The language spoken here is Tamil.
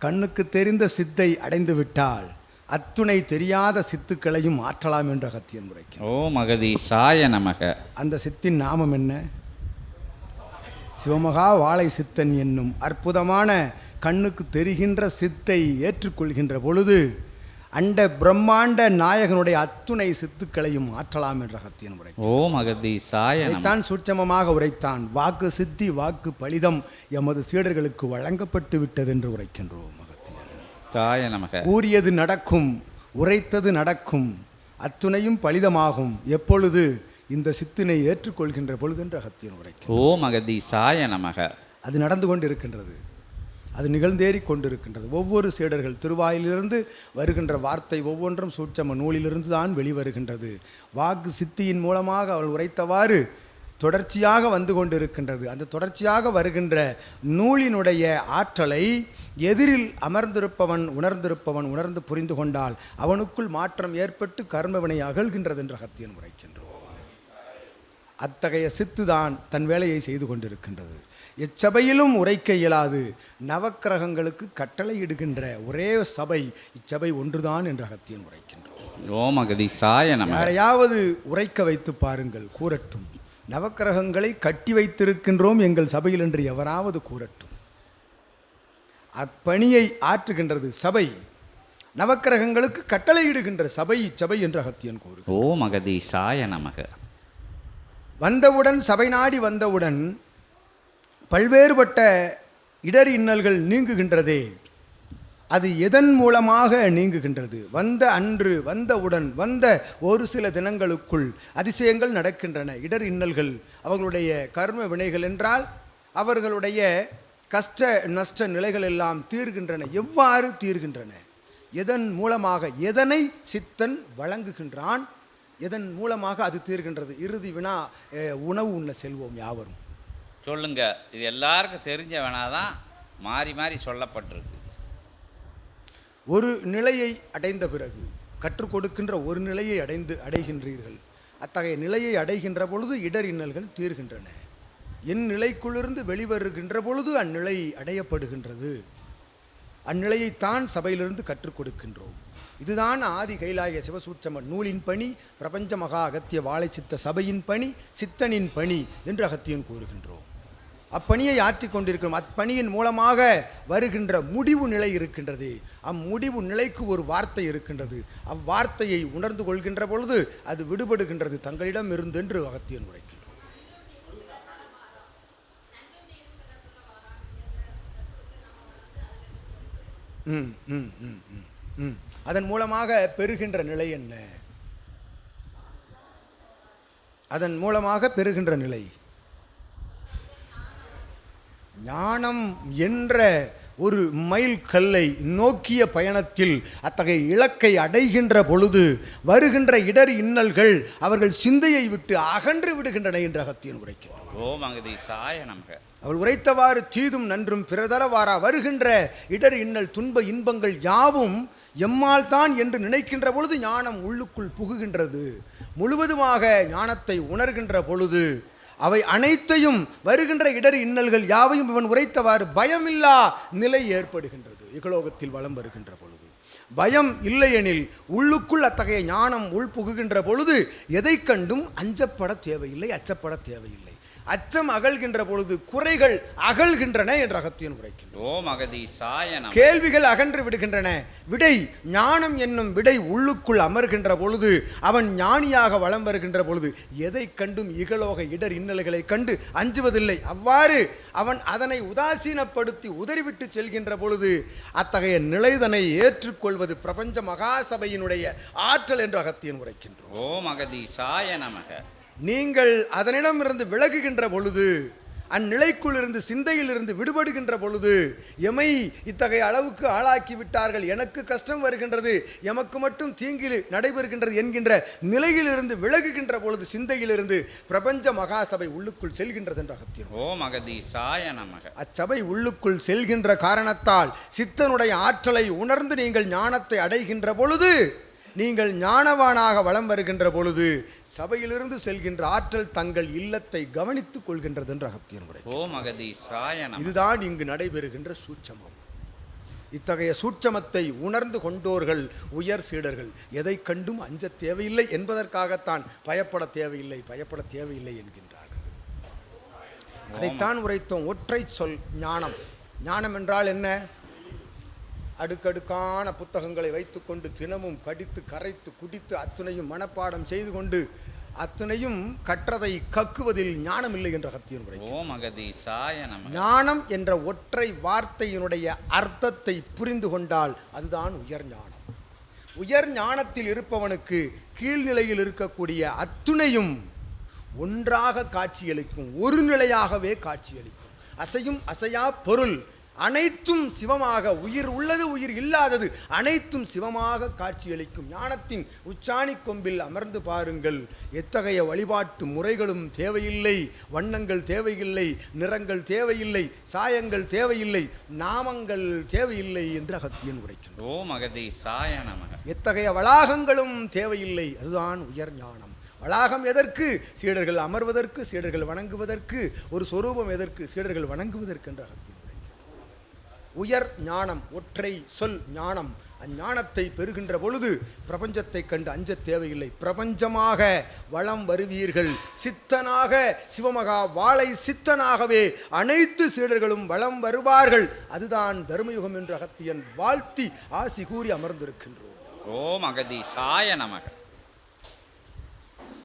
கண்ணுக்கு தெரிந்த சித்தை அடைந்து விட்டால் அத்துணை தெரியாத சித்துக்களையும் ஆற்றலாம் என்ற அகத்தியன் முறைக்கு ஓம் அகதீசாய நமக. அந்த சித்தின் நாமம் என்ன? சிவமகா வாழை சித்தன் என்னும் அற்புதமான கண்ணுக்கு தெரிகின்ற சித்தை ஏற்றுக்கொள்கின்ற பொழுது அண்ட பிரம்மாண்ட நாயகனுடைய அத்துணை சித்துக்களையும் ஆற்றலாம் என்ற அகத்தியன் முறை ஓம் அகதீசாய நமக அதைத்தான் சூட்சமமாக உரைத்தான். வாக்கு சித்தி வாக்கு பலிதம் எமது சீடர்களுக்கு வழங்கப்பட்டு விட்டது என்று உரைக்கின்றோம் நமக. கூறியது நடக்கும் உரைத்தது நடக்கும் அத்துணையும் பலிதமாகும் எப்பொழுது இந்த சித்தினை ஏற்றுக்கொள்கின்ற பொழுது என்று அகத்தியன் உரைக்கும் ஓம் அகதீசாய நமக. அது நடந்து கொண்டு இருக்கின்றது அது நிகழ்ந்தேறி கொண்டிருக்கின்றது ஒவ்வொரு சீடர்கள் திருவாயிலிருந்து வருகின்ற வார்த்தை ஒவ்வொன்றும் சூட்சம நூலிலிருந்து தான் வெளிவருகின்றது. வாக்கு சித்தியின் மூலமாக அவள் உரைத்தவாறு தொடர்ச்சியாக வந்து கொண்டிருக்கின்றது. அந்த தொடர்ச்சியாக வருகின்ற நூலினுடைய ஆற்றலை எதிரில் அமர்ந்திருப்பவன் உணர்ந்திருப்பவன் உணர்ந்து புரிந்து கொண்டால் அவனுக்குள் மாற்றம் ஏற்பட்டு கர்மவினை அகழ்கின்றது என்று அகத்தியன் உரைக்கின்றோம். அத்தகைய சித்துதான் தன் வேலையை செய்து கொண்டிருக்கின்றது. எச்சபையிலும் உரைக்க இயலாது நவக்கிரகங்களுக்கு கட்டளையிடுகின்ற ஒரே சபை இச்சபை ஒன்றுதான் என்று அகத்தியன் உரைக்கின்றோம் ஓம் அகதீசாய நமக யாரையாவது உரைக்க வைத்து பாருங்கள் கூறட்டும். நவக்கிரகங்களை கட்டி வைத்திருக்கின்றோம் எங்கள் சபையில் என்று எவராவது கூறட்டும். அப்பணியை ஆற்றுகின்றது சபை நவக்கிரகங்களுக்கு கட்டளையிடுகின்ற சபை இச்சபை என்று அகத்தியன் கூறு ஓம் அகதீசாய நமக. வந்தவுடன் சபை நாடி வந்தவுடன் பல்வேறுபட்ட இடர் இன்னல்கள் நீங்குகின்றதே. அது எதன் மூலமாக நீங்குகின்றது? வந்த அன்று வந்தவுடன் வந்த ஒரு சில தினங்களுக்குள் அதிசயங்கள் நடக்கின்றன. இடர் இன்னல்கள் அவர்களுடைய கர்ம வினைகள் என்றால் அவர்களுடைய கஷ்ட நஷ்ட நிலைகள் எல்லாம் தீர்கின்றன. எவ்வாறு தீர்கின்றன? எதன் மூலமாக எதனை சித்தன் வழங்குகின்றான்? எதன் மூலமாக அது தீர்கின்றது? இறுதி வினா உணவு உண்ண செல்வோம் யாவரும். சொல்லுங்க. இது எல்லாருக்கும் தெரிஞ்ச வேணாதான் மாறி மாறி சொல்லப்பட்டிருக்கு. ஒரு நிலையை அடைந்த பிறகு கற்றுக் கொடுக்கின்ற ஒரு நிலையை அடைந்து அடைகின்றீர்கள். அத்தகைய நிலையை அடைகின்ற பொழுது இடர் இன்னல்கள் தீர்கின்றன. என் நிலைக்குள்ளிருந்து வெளிவருகின்ற பொழுது அந்நிலை அடையப்படுகின்றது. அந்நிலையைத்தான் சபையிலிருந்து கற்றுக் கொடுக்கின்றோம். இதுதான் ஆதி கைலாய சிவசூட்சம நூலின் பணி பிரபஞ்ச மகா அகத்திய வாழை சித்த சபையின் பணி சித்தனின் பணி என்று அகத்தியன் கூறுகின்றோம். அப்பணியை ஆற்றிக் கொண்டிருக்கிறோம் அப்பணியின் மூலமாக வருகின்ற முடிவு நிலை இருக்கின்றது. அம்முடிவு நிலைக்கு ஒரு வார்த்தை இருக்கின்றது. அவ்வார்த்தையை உணர்ந்து கொள்கின்ற பொழுது அது விடுபடுகின்றது தங்களிடம் இருந்து என்று அகத்தியன் உரைக்கின்றோம் அதன் மூலமாக பெறுகின்ற நிலை என்ன? அதன் மூலமாக பெறுகின்ற நிலை. ஞானம் என்ற ஒரு மைல் கல்லை நோக்கிய பயணத்தில் அத்தகைய இலக்கை அடைகின்ற பொழுது வருகின்ற இடர் இன்னல்கள் அவர்கள் சிந்தையை விட்டு அகன்று விடுகின்றன என்று அகத்தியன் உரைக்கிறார் ஓம் அகதீசாய நமக. அவள் உரைத்தவாறு தீதும் நன்றும் பிறதரவாரா வருகின்ற இடர் இன்னல் துன்ப இன்பங்கள் யாவும் எம்மால் தான் என்று நினைக்கின்ற பொழுது ஞானம் உள்ளுக்குள் புகுகின்றது. முழுவதுமாக ஞானத்தை உணர்கின்ற பொழுது அவை அனைத்தையும் வருகின்ற இடர் இன்னல்கள் யாவையும் இவன் உரைத்தவாறு பயமில்லா நிலை ஏற்படுகின்றது. இகலோகத்தில் வலம் வருகின்ற பொழுது. பயம் இல்லையெனில் உள்ளுக்குள் அத்தகைய ஞானம் உள்புகுகின்ற பொழுது எதைக் கண்டும் அஞ்சப்பட தேவையில்லை அச்சப்பட தேவையில்லை. அச்சம் அகல்கின்ற பொழுது குறைகள் அகல்கின்றன என்று அகத்தியன் நமக கேள்விகள் அகன்று விடுகின்றன. விடை ஞானம் என்னும் விடை உள்ளுக்குள் அமர்கின்ற பொழுது அவன் ஞானியாக வலம் வருகின்ற பொழுது எதைக் கண்டும் இகலோக இடர் இன்னல்களை கண்டு அஞ்சுவதில்லை. அவ்வாறு அவன் அதனை உதாசீனப்படுத்தி உதறிவிட்டு செல்கின்ற பொழுது அத்தகைய நிலைதனை ஏற்றுக்கொள்வது பிரபஞ்ச மகாசபையினுடைய ஆற்றல் என்று அகத்தியன் உரைக்கின்றோம். ஓம் அகதீசாய நமக. நீங்கள் அதனிடமிருந்து விலகுகின்ற பொழுது அந்நிலைக்குள் இருந்து சிந்தையில் இருந்து விடுபடுகின்ற பொழுது எமை இத்தகைய அளவுக்கு ஆளாக்கி விட்டார்கள். எனக்கு கஷ்டம் வருகின்றது எமக்கு மட்டும் தீங்கில் நடைபெறுகின்றது என்கின்ற நிலையிலிருந்து விலகுகின்ற பொழுது சிந்தையிலிருந்து பிரபஞ்ச மகாசபை உள்ளுக்குள் செல்கின்றது என்று அகத்தியம் ஓம் அகதீசாய நமக. அச்சபை உள்ளுக்குள் செல்கின்ற காரணத்தால் சித்தனுடைய ஆற்றலை உணர்ந்து நீங்கள் ஞானத்தை அடைகின்ற பொழுது நீங்கள் ஞானவானாக வலம் வருகின்ற பொழுது சபையிலிருந்து செல்கின்ற ஆற்றல் தங்கள் இல்லத்தை கவனித்துக் கொள்கின்றது என்று அகத்தியன் உரை ஓம் அகதீசாய நமக இதுதான் இங்கு நடைபெறுகின்ற சூட்சமம். இத்தகைய சூட்சமத்தை உணர்ந்து கொண்டோர்கள் உயர் சீடர்கள் எதை கண்டும் அஞ்ச தேவையில்லை என்பதற்காகத்தான் பயப்பட தேவையில்லை பயப்பட தேவையில்லை என்கின்றார்கள். அதைத்தான் உரைத்தோம். ஒற்றை சொல் ஞானம். ஞானம் என்றால் என்ன? அடுக்கடுக்கான புத்தகங்களை வைத்துக்கொண்டு தினமும் படித்து கரைத்து குடித்து அத்துணையும் மனப்பாடம் செய்து கொண்டு அத்துணையும் கற்றதை கக்குவதில் ஞானம் இல்லை என்ற கத்தியன் உரை ஞானம் என்ற ஒற்றை வார்த்தையினுடைய அர்த்தத்தை புரிந்து கொண்டால் அதுதான் உயர் ஞானம். உயர் ஞானத்தில் இருப்பவனுக்கு கீழ்நிலையில் இருக்கக்கூடிய அத்துணையும் ஒன்றாக காட்சியளிக்கும் ஒரு நிலையாகவே காட்சியளிக்கும். அசையும் அசையா பொருள் அனைத்தும் சிவமாக உயிர் உள்ளது உயிர் இல்லாதது அனைத்தும் சிவமாக காட்சியளிக்கும் ஞானத்தின் உச்சாணி கொம்பில் அமர்ந்து பாருங்கள். எத்தகைய வழிபாட்டு முறைகளும் தேவையில்லை வண்ணங்கள் தேவையில்லை நிறங்கள் தேவையில்லை சாயங்கள் தேவையில்லை நாமங்கள் தேவையில்லை என்று அகத்தியன் உரைக்கின்றார் ஓம் அகதீசாய நமக. எத்தகைய வளாகங்களும் தேவையில்லை அதுதான் உயர் ஞானம். வளாகம் எதற்கு? சீடர்கள் அமர்வதற்கு சீடர்கள் வணங்குவதற்கு ஒரு சொரூபம் எதற்கு? சீடர்கள் வணங்குவதற்கு என்று அகத்தியன். உயர் ஞானம் ஒற்றை சொல் ஞானம். அஞ்ஞானத்தை பெறுகின்ற பொழுது பிரபஞ்சத்தை கண்டு அஞ்சத் தேவையில்லை. பிரபஞ்சமாக வளம் வருவீர்கள். சித்தனாக சிவமகா வாளை சித்தனாகவே அனைத்து சீடர்களும் வளம் வருவார்கள். அதுதான் தர்மயுகம் என்று அகத்தியன் வாழ்த்தி ஆசி கூறி அமர்ந்திருக்கின்றோம். ஓம் அகதீசாய நமக.